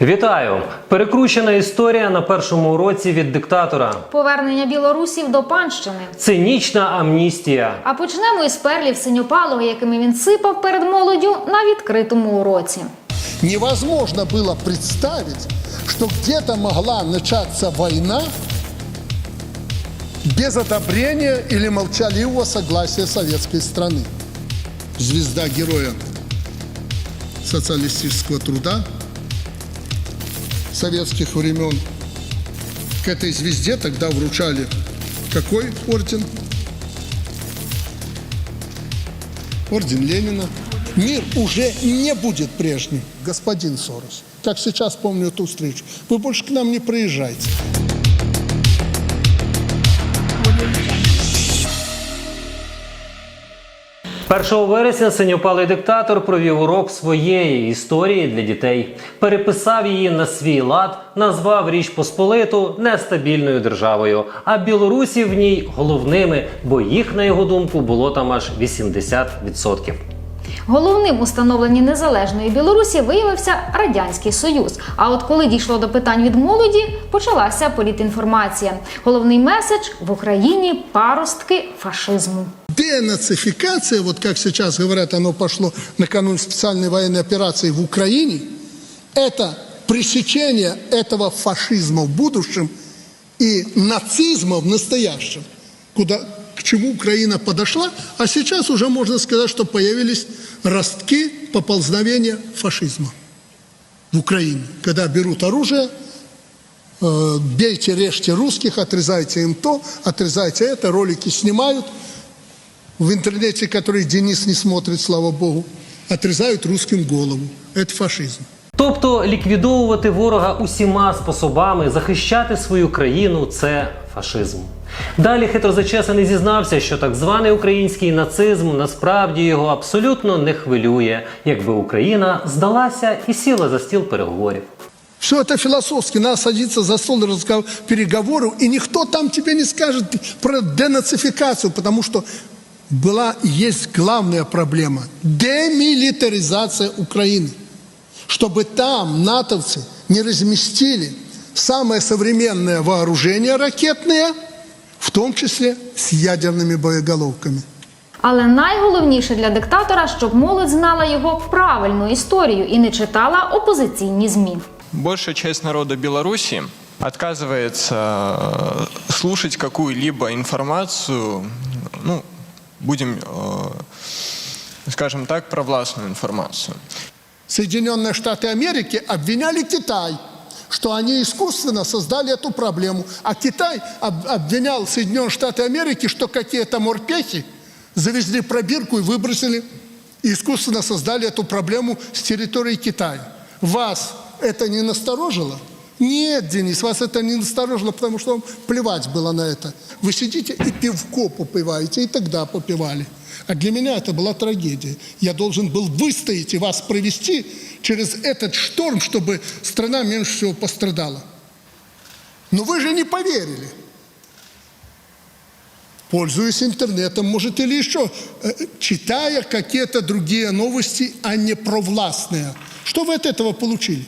Вітаю! Перекручена історія на першому уроці від диктатора. Повернення білорусів до панщини. Цинічна амністія. А почнемо із перлів синьопалого, якими він сипав перед молоддю на відкритому уроці. Невозможно было представить, что где-то могла начаться война без одобрения или молчаливого согласия советской страны. Звезда героя социалистического труда советских времен. К этой звезде тогда вручали какой орден? Орден Ленина. Мир уже не будет прежним, господин Сорос. Как сейчас помню эту встречу. Вы больше к нам не приезжайте. 1 вересня синьопалий диктатор провів урок своєї історії для дітей, переписав її на свій лад, назвав Річ Посполиту нестабільною державою, а білорусі в ній головними, бо їх, на його думку, було там аж 80%. Головним установленні незалежної Білорусі виявився радянський союз. А от коли дійшло до питань від молоді, почалася політінформація. Головний меседж в Україні паростки фашизму. Денацификация, вот как сейчас говорят, оно пошло накануне специальной военной операции в Украине, это пресечение этого фашизма в будущем и нацизма в настоящем, куда, к чему Украина подошла, а сейчас уже можно сказать, что появились ростки поползновения фашизма в Украине, когда берут оружие, э, бейте, режьте русских, отрезайте им то, отрезайте это, ролики снимают в интернете, который Денис не смотрит, слава богу, отрезают русским голову. Это фашизм. Тобто ліквідовувати ворога усіма способами, захищати свою країну це фашизм. Далі хитрозачесаний зізнався, що так званий український нацизм насправді його абсолютно не хвилює, якби Україна здалася і сіла за стіл переговорів. Все это философски. Надо садиться за стол разговор- переговоров, и никто там тебе не скажет про денацификацию, потому что была и есть главная проблема – демилитаризация Украины. Чтобы там натовцы не разместили самое современное вооружение ракетное, в том числе с ядерными боеголовками. Але найголовніше для диктатора, щоб молодь знала його правильну історію і не читала опозиційні змі. Большая часть народа Беларуси отказывается э, слушать какую-либо информацию, ну, будем, э, скажем так, провластную информацию. Соединенные Штаты Америки обвиняли Китай, что они искусственно создали эту проблему. А Китай об- обвинял Соединенные Штаты Америки, что какие-то морпехи завезли пробирку и выбросили, и искусственно создали эту проблему с территории Китая. Вас это не насторожило? Нет, Денис, вас это не насторожило, потому что вам плевать было на это. Вы сидите и пивко попиваете, и тогда попивали. А для меня это была трагедия. Я должен был выстоять и вас провести через этот шторм, чтобы страна меньше всего пострадала. Но вы же не поверили. Пользуясь интернетом, может, или еще, э, читая какие-то другие новости, а не провластные. Что вы от этого получили?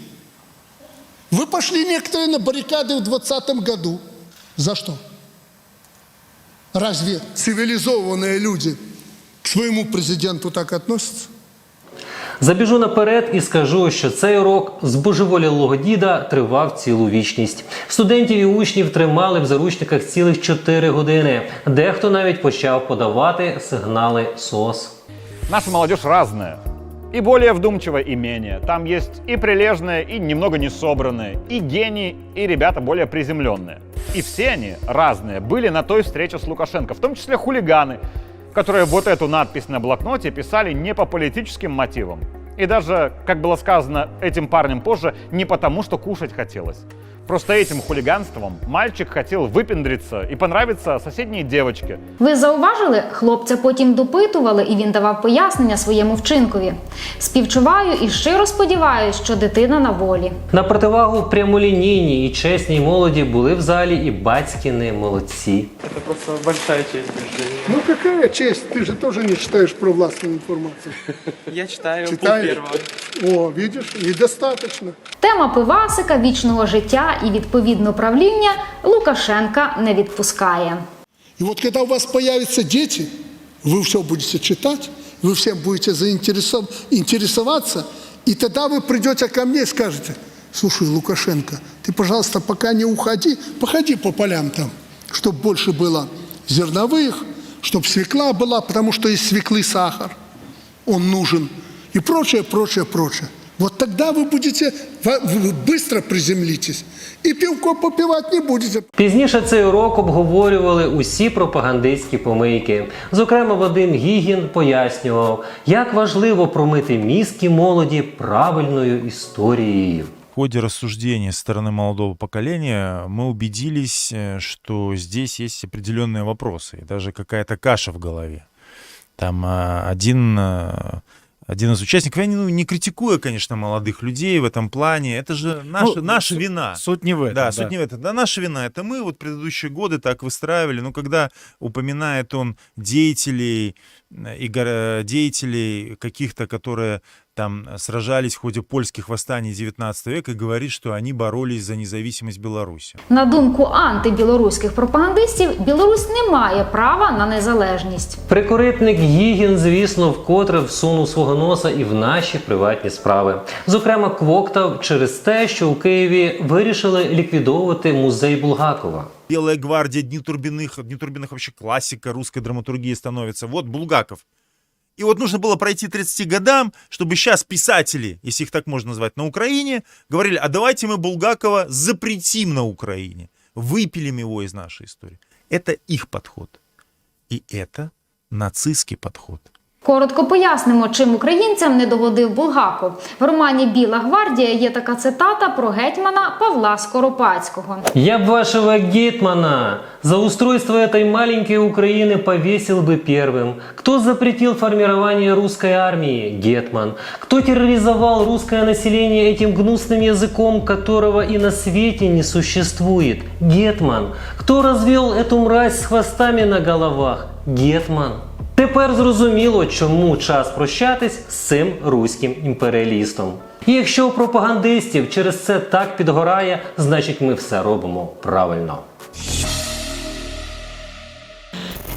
Вы пошли некоторые на баррикады в 2020 году. За что? Разве цивилизованные люди к своему президенту так относятся? Забіжу наперед і скажу, що цей урок збожеволілого діда тривав цілу вічність. Студентів і учнів тримали в заручниках цілих 4 години. Дехто навіть почав подавати сигнали СОС. Наша молодежь разная. И более вдумчивая, и менее. Там есть и прилежные, и немного не собранные, и гении, и ребята более приземленные. И все они разные были на той встрече с Лукашенко, в том числе хулиганы, которые вот эту надпись на блокноте писали не по политическим мотивам. И даже, как было сказано этим парнем позже, не потому, что кушать хотелось. Просто этим хулиганством мальчик хотел выпендриться и понравиться соседней девочке. Ви зауважили, хлопця потім допитували, і він давав пояснення своєму вчинкові. Співчуваю і щиро сподіваюся, що дитина на волі. На противагу прямолінійній і чесній молоді були в залі і батькіни молодці. Это просто большая честь для жизни. Ну какая честь, ты же тоже не читаешь про властную информацию. Я читаю Читаешь? первого. О, видишь, недостаточно. Тема пивасика, вічного життя і відповідно правління Лукашенка не відпускає. И вот когда у вас появятся дети, вы все будете читать, вы всем будете заинтересов- интересоваться, и тогда вы придете ко мне и скажете, слушай, Лукашенко, ты, пожалуйста, пока не уходи, походи по полям там, чтобы больше было зерновых, чтобы свекла была, потому что из свеклы сахар, он нужен, и прочее, прочее, прочее. Вот тогда вы будете, вы вы быстро приземлитесь, и пивко попивать не будете. Пізніше цей урок обговорювали усі пропагандистські помийки. Зокрема, Вадим Гігін пояснював, як важливо промити мізки молоді правильною історією. В ходе рассуждений со стороны молодого поколения мы убедились, э, что здесь есть определенные вопросы, и даже какая-то каша в голове. Там а, один, а, один из участников, я не, ну, не критикуя, конечно, молодых людей в этом плане, это же наша, Ну, наша су- вина. Суть не в этом. Да, суть не в этом. Да, наша вина. Это мы вот предыдущие годы так выстраивали. Но когда упоминает он деятелей и деятелей каких-то, которые там сражались в ходе польских восстаний 19 века, и говорит, что они боролись за независимость Беларуси. На думку антибілоруських пропагандистів, Білорусь не має права на незалежність. Прикоритник Гігін, звісно, вкотре всунув свого носа і в наші приватні справи. Зокрема, квоктав через те, що у Києві вирішили ліквідовувати музей Булгакова. Белая гвардия Дни Турбиных, Дни Турбиных вообще классика русской драматургии становится. Вот Булгаков. И вот нужно было пройти 30 годам, чтобы сейчас писатели, если их так можно назвать, на Украине, говорили, а давайте мы Булгакова запретим на Украине, выпилим его из нашей истории. Это их подход. И это нацистский подход. Коротко пояснимо, чим українцям не догодив Булгаков. В романі Біла гвардія є така цитата про гетьмана Павла Скоропадського. Я б вашего Гетмана за устройство этой маленькой Украины повесил бы первым. Кто запретил формирование русской армии? Гетман. Кто терроризовал русское население этим гнусным языком, которого и на свете не существует? Гетман. Кто развел эту мразь с хвостами на головах? Гетман. Тепер зрозуміло, чому час прощатись з цим руським імперіалістом. І якщо у пропагандистів через це так підгорає, значить ми все робимо правильно.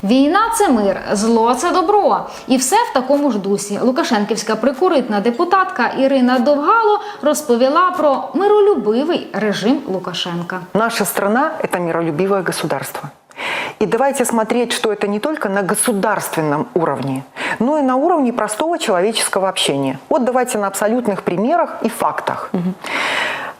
Війна це мир, зло це добро. І все в такому ж дусі. Лукашенківська прикуритна депутатка Ірина Довгало розповіла про миролюбивий режим Лукашенка. Наша страна – это миролюбивое государство. И давайте смотреть, что это не только на государственном уровне, но и на уровне простого человеческого общения. Вот давайте на абсолютных примерах и фактах.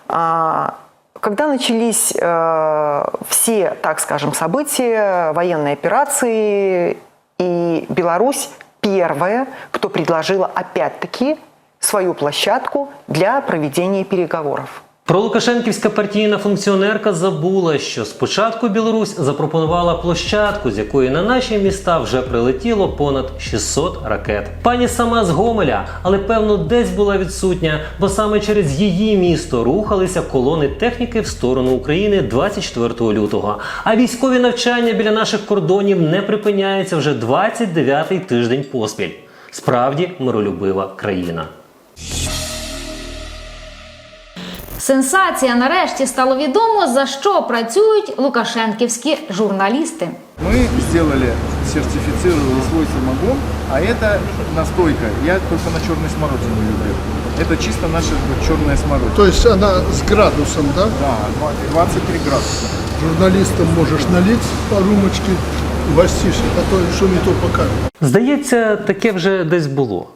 А, Когда начались э, все, так скажем, события, военные операции, и Беларусь первая, кто предложила опять-таки свою площадку для проведения переговоров. Пролукашенківська партійна функціонерка забула, що спочатку Білорусь запропонувала площадку, з якої на наші міста вже прилетіло понад 600 ракет. Пані сама з Гомеля, але певно десь була відсутня, бо саме через її місто рухалися колони техніки в сторону України 24 лютого. А військові навчання біля наших кордонів не припиняються вже 29-й тиждень поспіль. Справді миролюбива країна. Сенсація нарешті стало відомо, за що працюють лукашенківські журналісти. Мы сделали сертифицированный свой самогон, а это настойка. Я только на черной смородине люблю. Это чисто наша черная смородина. То есть она с градусом, да? Да, 23 градуса. Журналистам можешь налить по рюмочке, востишь, а то что не то покажет. Здається, таке вже десь було.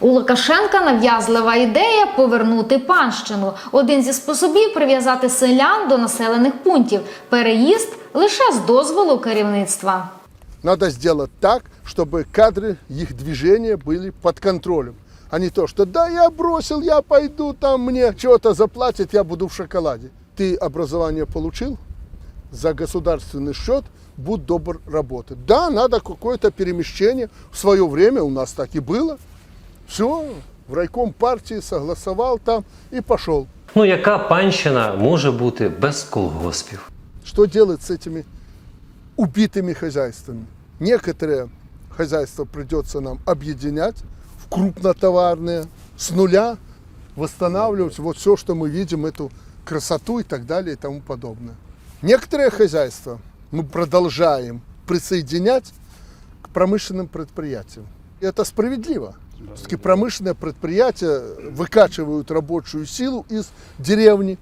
У Лукашенка нав'язлива ідея повернути панщину. Один зі способів прив'язати селян до населених пунктів. Переїзд лише з дозволу керівництва. Надо сделать так, чтобы кадры их движения были под контролем. А не то, что да, я бросил, я пойду, там мне что-то заплатят, я буду в шоколаде. Ты образование получил за государственный счет, будь добр работать. Да, надо какое-то перемещение. В свое время у нас так и было. Все, в райком партии согласовал там и пошел. Ну яка панщина може бути без колгоспів? Что делать с этими убитыми хозяйствами? Некоторые хозяйства придется нам объединять в крупнотоварные, с нуля восстанавливать вот все, что мы видим, эту красоту и так далее и тому подобное. Некоторые хозяйства мы продолжаем присоединять к промышленным предприятиям. И это справедливо. Все-таки промышленные предприятия выкачивают рабочую силу из деревни,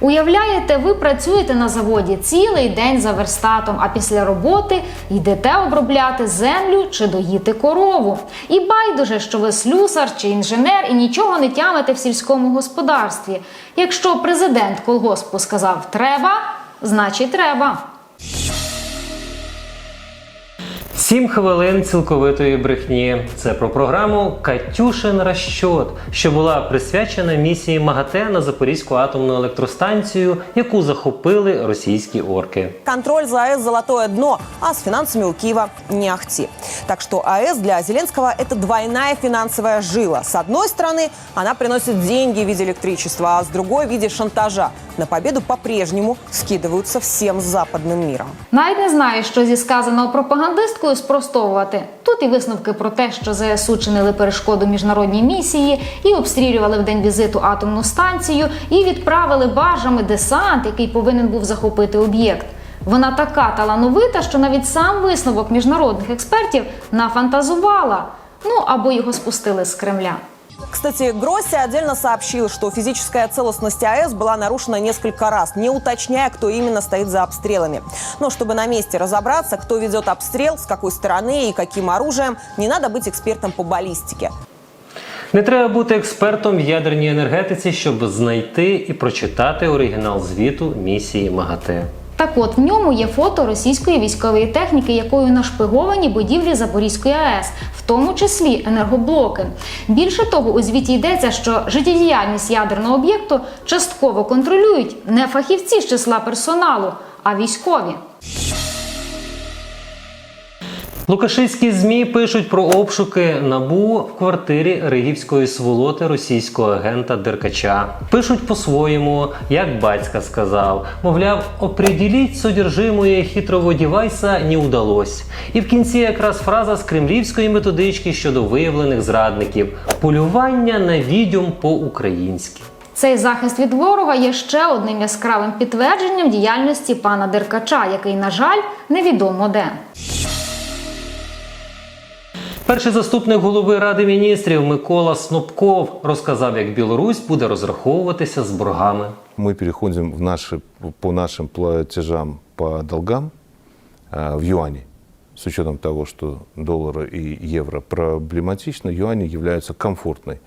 Уявляєте, ви працюєте на заводі цілий день за верстатом, а після роботи йдете обробляти землю чи доїти корову. І байдуже, що ви слюсар чи інженер і нічого не тямите в сільському господарстві. Якщо президент колгоспу сказав треба, значить треба. Сім хвилин цілковитої брехні. Це про програму Катюшин розчот, що була присвячена місії МАГАТЕ на Запорізьку атомну електростанцію, яку захопили російські орки. Контроль за АЭС – золотое дно, а с финансами у Киева не ахти. Так что АЭС для Зеленского – это двойная финансовая жила. С одной стороны, она приносит деньги в виде электричества, а с другой – в виде шантажа. На победу по-прежнему скидываются всем западным миром. Навіть не знаю, що зі сказаного пропагандисткою спростовувати. Тут і висновки про те, що ЗСУ чинили перешкоду міжнародній місії, і обстрілювали в день візиту атомну станцію, і відправили баржами десант, який повинен був захопити об'єкт. Вона така талановита, що навіть сам висновок міжнародних експертів нафантазувала. Ну або його спустили з Кремля. Кстати, Гросси отдельно сообщил, что физическая целостность АЭС была нарушена несколько раз, не уточняя, кто именно стоит за обстрелами. Но чтобы на месте разобраться, кто ведет обстрел, с какой стороны и каким оружием, не надо быть экспертом по баллистике. Не треба бути експертом в ядерній енергетиці, щоб знайти і прочитати оригінал звіту місії МАГАТЕ. Так от в ньому є фото російської військової техніки, якою нашпиговані будівлі Запорізької АЕС, в тому числі енергоблоки. Більше того, у звіті йдеться, що життєдіяльність ядерного об'єкту частково контролюють не фахівці з числа персоналу, а військові. Лукашистські ЗМІ пишуть про обшуки набу в квартирі ригівської сволоти російського агента Деркача. Пишуть по-своєму, як батька сказав, мовляв, оприділіть содержимое хитрового дівайса не удалось. І в кінці якраз фраза з кремлівської методички щодо виявлених зрадників: полювання на відьом по-українськи. Цей захист від ворога є ще одним яскравим підтвердженням діяльності пана Деркача, який, на жаль, невідомо де. Перший заступник голови ради міністрів Микола Снопков розказав, як Білорусь буде розраховуватися з боргами. Мы переходим в наши, по нашим платежам по долгам э, в юане. С учетом того, что доллар и евро проблематично, юани являются комфортной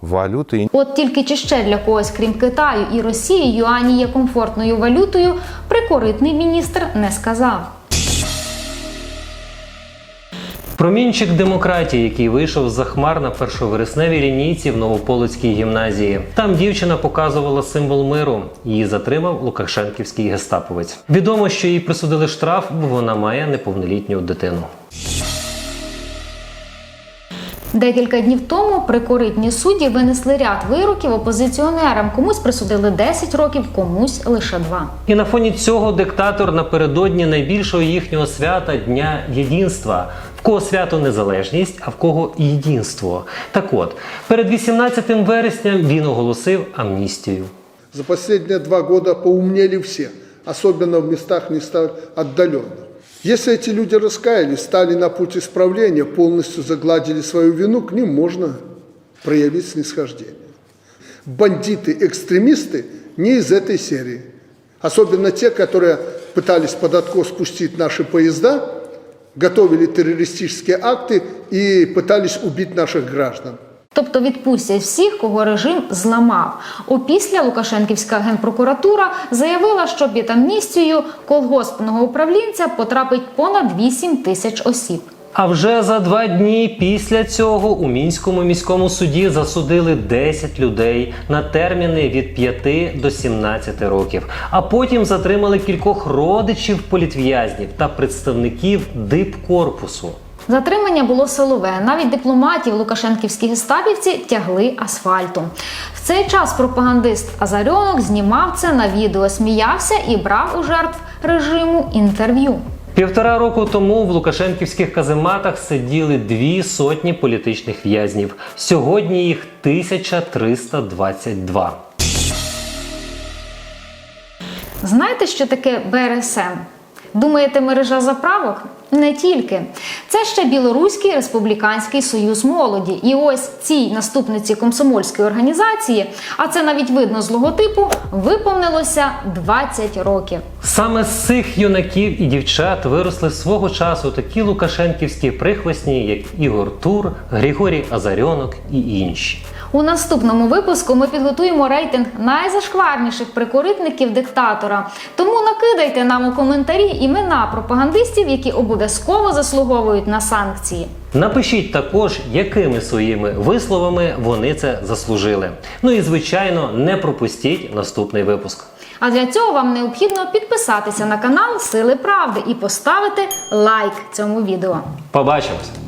валютой. От тільки чи ще для когось, крім Китаю і Росії, юані є комфортною валютою, прикоритний міністр не сказав. Промінчик демократії, який вийшов з захмар на першовересневій лінійці в Новополицькій гімназії. Там дівчина показувала символ миру. Її затримав Лукашенківський гестаповець. Відомо, що їй присудили штраф, бо вона має неповнолітню дитину. Декілька днів тому прикоритні судді винесли ряд вироків опозиціонерам. Комусь присудили 10 років, комусь лише 2. І на фоні цього диктатор напередодні найбільшого їхнього свята Дня Єдинства В кого свято незалежність, а в кого єдинство. Так от, перед 18 вересня він оголосив амністію. За последние два года поумнели все, особенно в местах не столь отдаленных. Если эти люди раскаялись, стали на путь исправления, полностью загладили свою вину, к ним можно проявить снисхождение. Бандиты-экстремисты не из этой серии. Особенно те, которые пытались под откос спустить наши поезда, готовили террористические акты и пытались убить наших граждан. Тобто відпустять всіх, кого режим зламав. Опісля Лукашенківська генпрокуратура заявила, що під амністією колгоспного управлінця потрапить понад 8 тисяч осіб. А вже за два дні після цього у мінському міському суді засудили 10 людей на терміни від 5 до 17 років. А потім затримали кількох родичів політв'язнів та представників дипкорпусу. Затримання було силове. Навіть дипломатів лукашенківські гестапівці тягли асфальтом. В цей час пропагандист Азарьонок знімав це на відео, сміявся і брав у жертв режиму інтерв'ю. Півтора року тому в лукашенківських казематах сиділи дві сотні політичних в'язнів. Сьогодні їх 1322. Знаєте, що таке БРСМ? Думаєте, мережа заправок? Не тільки. Це ще Білоруський республіканський союз молоді. І ось цій наступниці комсомольської організації, а це навіть видно з логотипу, виповнилося 20 років. Саме з цих юнаків і дівчат виросли свого часу такі лукашенківські прихвостні, як Ігор Тур, Григорій Азарьонок і інші. У наступному випуску ми підготуємо рейтинг найзашкварніших прикоритників диктатора. Тому накидайте нам у коментарі імена пропагандистів, які обов'язково заслуговують на санкції. Напишіть також, якими своїми висловами вони це заслужили. Ну і звичайно, не пропустіть наступний випуск. А для цього вам необхідно підписатися на канал Сили Правди і поставити лайк цьому відео. Побачимось!